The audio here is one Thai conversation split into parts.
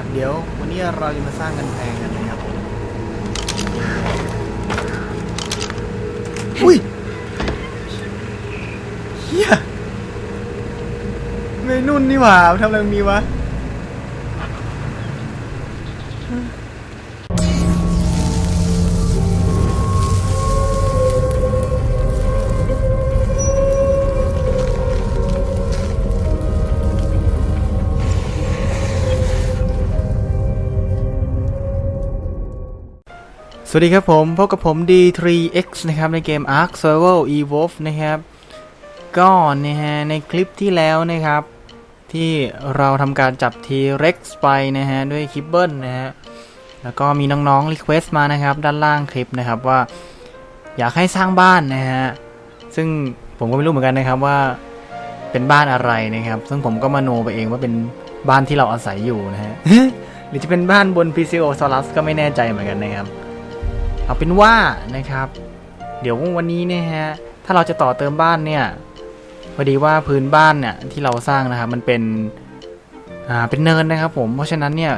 นะครับ เดี๋ยววันนี้เราจะมาสร้างกันแพงกันนะครับผมอุ้ยเฮียไม่นุ่นนี่หว่าทำอะไรตรงนี้วะ สวัสดีครับผม พบกับผม D3X นะครับ ในเกม Ark Survival Evolve นะครับ ก็นะฮะในคลิปที่แล้วนะครับ ที่เราทำการจับ T-Rex ไปนะฮะ ด้วยคลิปเบิลนะฮะ แล้วก็มีน้องๆ รีเควสต์มานะครับ ด้านล่างคลิปนะครับว่าอยากให้สร้างบ้านนะฮะ ซึ่งผมก็ไม่รู้เหมือนกันนะครับว่าเป็นบ้านอะไรนะครับ ซึ่งผมก็มาโนไปเองว่าเป็นบ้านที่เราอาศัยอยู่นะฮะหรือจะเป็นบ้านบน PCO s o l u s ก็ไม่แน่ใจเหมือนกันนะครับ เอาเป็นว่านะครับ เดี๋ยววันนี้เนี่ยฮะถ้าเราจะต่อเติมบ้านเนี่ยพอดีว่าพื้นบ้านเนี่ยที่เราสร้างนะครับมันเป็นอ่าเป็นเนินนะครับ ผมเพราะฉะนั้นเนี่ย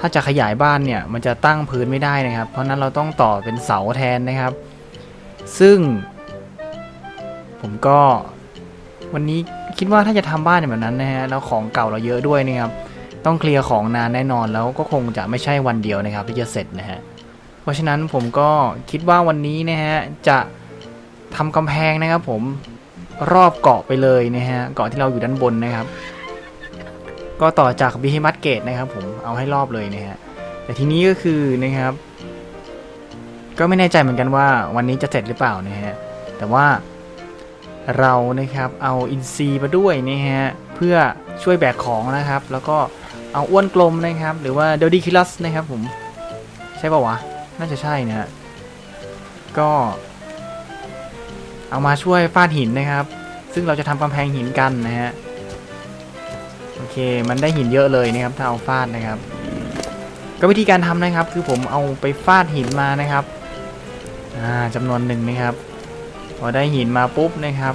ถ้าจะขยายบ้านเนี่ยมันจะตั้งพื้นไม่ได้นะครับ เพราะนั้นเราต้องต่อเป็นเสาแทนนะครับ ซึ่ง ผมก็ วันนี้คิดว่าถ้าจะทำบ้านแบบนั้นนะฮะแล้วของเก่าเราเยอะด้วยนะครับ ต้องเคลียร์ของนานแน่นอนแล้วก็คงจะไม่ใช่วันเดียวนะครับที่จะเสร็จนะฮะ ราะฉะนั้นผมก็คิดว่าวันนี้นะฮะจะทำกำแพงนะครับผมรอบเกาะไปเลยนะฮะเกาะที่เราอยู่ด้านบนนะครับ ก็ต่อจากบิฮิมัตเกตนะครับผมเอาให้รอบเลยนะฮะแต่ทีนี้ก็คือนะครับ ก็ไม่แน่ใจเหมือนกันว่าวันนี้จะเสร็จหรือเปล่านะฮะแต่ว่าเรานะครับเอาอินซีมาด้วยนะฮะเพื่อช่วยแบกของนะครับ แล้วก็เอาอ้วนกลมนะครับ หรือว่าเดลดิคิลัสนะครับผมใช่ป่าวะ น่าจะใช่นะฮะ ก็ เอามาช่วยฟาดหินนะครับ ซึ่งเราจะทำกำแพงหินกันนะฮะ โอเค มันได้หินเยอะเลยนะครับ ถ้าเอาฟาดนะครับ ก็วิธีการทำนะครับ คือผมเอาไปฟาดหินมานะครับ อ่าจำนวนหนึ่งนะครับ พอได้หินมาปุ๊บนะครับ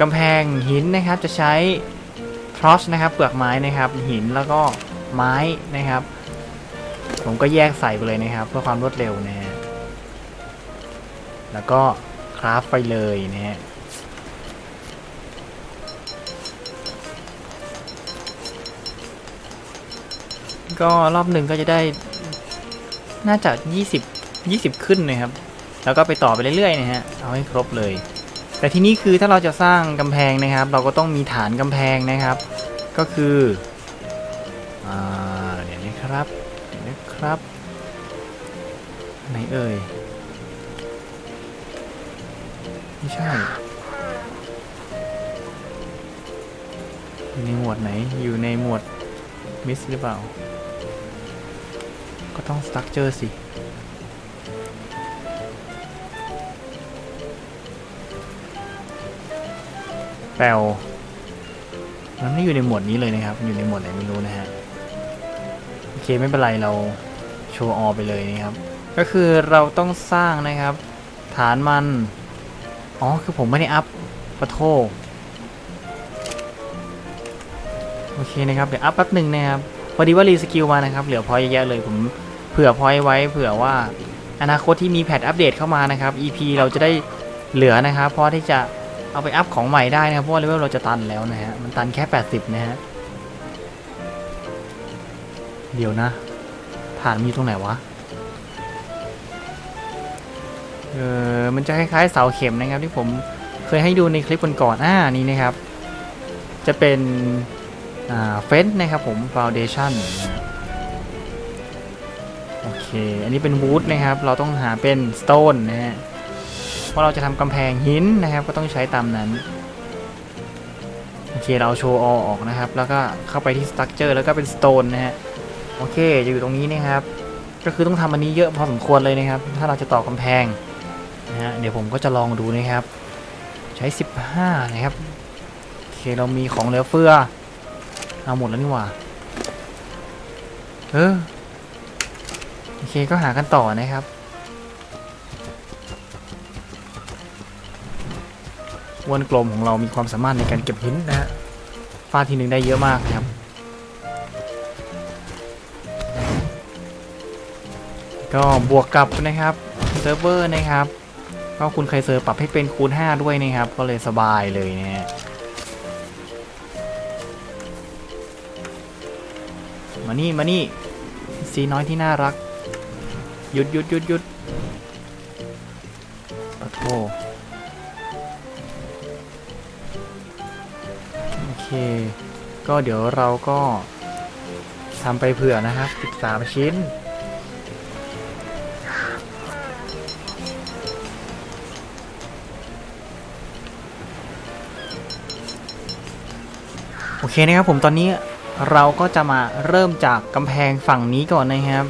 กำแพงหินนะครับจะใช้ทรอสนะครับ เปลือกไม้นะครับ หินแล้วก็ไม้นะครับ ผมก็แยกใส่ไปเลยนะครับ เพื่อความรวดเร็วนะฮะแล้วก็คราฟไปเลยนะฮะก็รอบหนึ่งก็จะได้ น่าจะ 20 20 ขึ้นนะครับ แล้วก็ไปต่อไปเรื่อยๆนะฮะ เอาให้ครบเลย แต่ที่นี้คือถ้าเราจะสร้างกำแพงนะครับ เราก็ต้องมีฐานกำแพงนะครับ ก็คืออ ไหนเอ่ย ไม่ใช่ อยู่ในหมวดไหน อยู่ในหมวดมิสหรือเปล่า ก็ต้องสตั๊กเจอสิแปลมันไม่อยู่ในหมวดนี้เลยนะครับ อยู่ในหมวดไหนไม่รู้นะฮะ โอเคไม่เป็นไรเราโชว์ออไปเลยนะครับ ก็คือเราต้องสร้างนะครับ ฐานมัน อ๋อ คือผมไม่ได้อัพปะโทโอเคนะครับ เดี๋ยวอัพแป๊บหนึ่งนะครับพอดีว่ารีสกิลมานะครับ เหลือพอยเยอะเลยผมเผื่อพอยไว้เผื่อว่าอนาคตที่มีแพทอัปเดตเข้ามานะครับ EP เราจะได้เหลือนะครับเพราะที่จะเอาไปอัพของใหม่ได้นะครับเพราะว่าเลเวลเราจะตันแล้วนะฮะมันตันแค่ 80 นะฮะเดี๋ยวนะ ฐานมีตรงไหนวะ เออมันจะคล้ายๆเสาเข็มนะครับ ที่ผมเคยให้ดูในคลิปก่อนๆอ่านี่นะครับ จะเป็นอ่าเฟนนะครับผมฟาวเดชั่นโอเค อันนี้เป็นวูดนะครับ เราต้องหาเป็นสโตนนะฮะเพราะเราจะทำกำแพงหินนะครับ ก็ต้องใช้ตามนั้นโอเคเราโชว์อออกนะครับ แล้วก็เข้าไปที่สตั๊กเจอร์แล้วก็เป็นสโตนนะฮะโอเคจะอยู่ตรงนี้นะครับ ก็คือต้องทำอันนี้เยอะพอสมควรเลยนะครับ ถ้าเราจะต่อกำแพง นะฮะเดี๋ยวผมก็จะลองดูนะครับ ใช้ 15 นะครับ โอเค เรามีของเหลือเฟือ เอาหมดแล้วนี่หว่า เออ โอเค ก็หากันต่อนะครับวนกลมของเรามีความสามารถในการเก็บหินนะฮะฟาดทีหนึ่งได้เยอะมากนะครับ ก็บวกกับนะครับเซิร์ฟเวอร์นะครับ ก็คุณเคยเซิร์ปรับให้เป็นคูณ 5 ด้วยนะครับ ก็เลยสบายเลยนะฮะมานี่มานี่ซีน้อยที่น่ารัก หยุดหยุดหยุดหยุดโอ้โหโอเค ก็เดี๋ยวเราก็ทำไปเผื่อนะครับ 13 ชิ้น อเคนะครับผมตอนนี้เราก็จะมาเริ่มจากกำแพงฝั่งนี้ก่อนนะครับ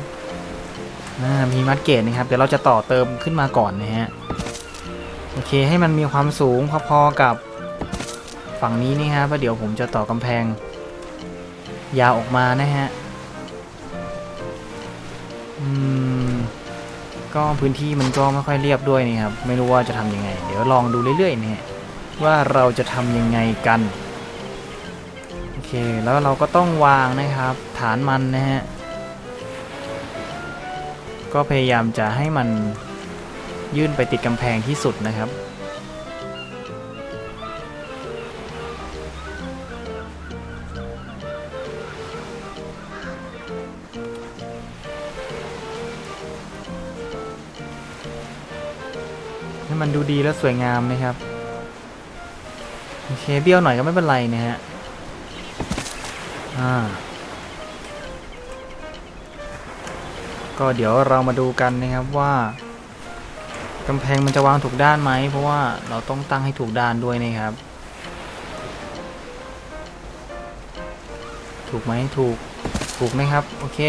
มีมัดเกตนะครับเดี๋ยวเราจะต่อเติมขึ้นมาก่อนนะฮะโอเคให้มันมีความสูงพอๆกับฝั่งนี้นี่ครับแล้วเดี๋ยวผมจะต่อกำแพง ยาวออกมานะฮะอืมก็พื้นที่มันก็ไม่ค่อยเรียบด้วยนี่ครับไม่รู้ว่าจะทำยังไง เดี๋ยวลองดูเรื่อยๆนี่ว่าเราจะทำยังไงกันอ เค แล้วเราก็ต้องวางนะครับ ฐานมันนะฮะ ก็พยายามจะให้มันยื่นไปติดกำแพงที่สุดนะครับ ให้มันดูดีและสวยงามนะครับ โอเคเบี้ยวหน่อยก็ไม่เป็นไรนะฮะ อ่า ก็เดี๋ยวเรามาดูกันนะครับว่ากำแพงมันจะวางถูกด้านไหม เพราะว่าเราต้องตั้งให้ถูกด้านด้วยนะครับ ถูกไหมถูก ถูกไหมครับ โอเค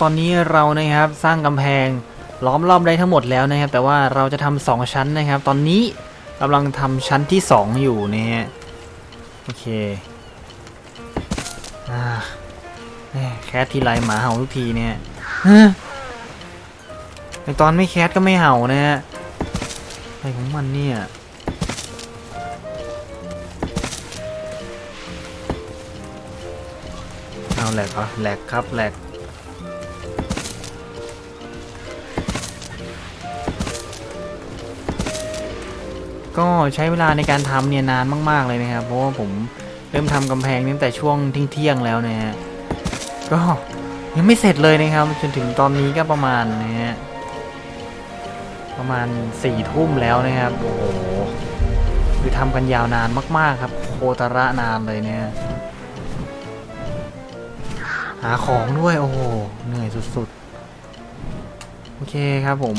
ตอนนี้เรานะครับสร้างกำแพงล้อมรอบได้ทั้งหมดแล้วนะครับ แต่ว่าเราจะทำสองชั้นนะครับ ตอนนี้กำลังทำชั้นที่สองอยู่นะฮะโอเคอ่าแคททีไรหมาเห่าทุกทีเนี่ยฮะในตอนไม่แคทก็ไม่เห่านะฮะอะไรของมันเนี่ยเอาแหลกเหรอแหลกครับแหลก ก็ใช้เวลาในการทำเนี่ยนานมาก ๆเลยนะครับ เพราะว่าผมเริ่มทำกำแพงตั้งแต่ช่วงเที่ยงแล้วนะฮะก็ยังไม่เสร็จเลยนะครับ จนถึงตอนนี้ก็ประมาณนะฮะประมาณสี่ทุ่มแล้วนะครับโอ้โหคือทำกันยาวนานมากๆครับโคตระนานเลยเนี่ยหาของด้วยโอ้โหเหนื่อยสุดๆ โอเคครับผม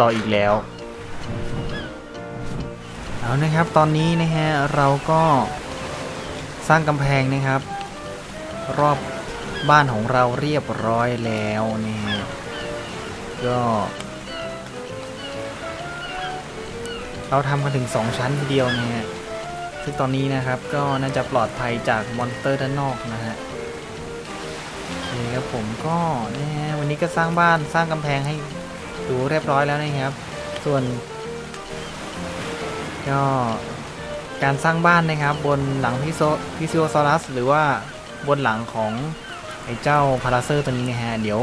ต่ออีกแล้วเอานะครับตอนนี้นะฮะเราก็สร้างกำแพงนะครับ รอบบ้านของเราเรียบร้อยแล้วนี่ก็เราทำกันถึง 2 ชั้นทีเดียวนะฮะซึ่งตอนนี้นะครับก็น่าจะปลอดภัยจากมอนสเตอร์ด้านนอกนะฮะโอเคครับผมก็นะฮะวันนี้ก็สร้างบ้านสร้างกำแพงให้ ดูเรียบร้อยแล้วนะครับ ส่วนก็การสร้างบ้านนะครับ บนหลังพิโซพิซิโอซอรัส หรือว่าบนหลังของไอ้เจ้าพาราเซอร์ตัวนี้นะฮะเดี๋ยว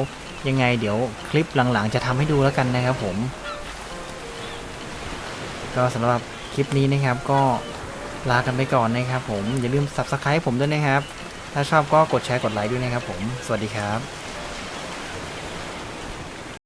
ยังไงเดี๋ยวคลิปหลังๆ จะทำให้ดูแล้วกันนะครับผม ก็สำหรับคลิปนี้นะครับก็ลากันไปก่อนนะครับผมอย่าลืม subscribe ผมด้วยนะครับ ถ้าชอบก็กดแชร์กดไลค์ด้วยนะครับผม สวัสดีครับ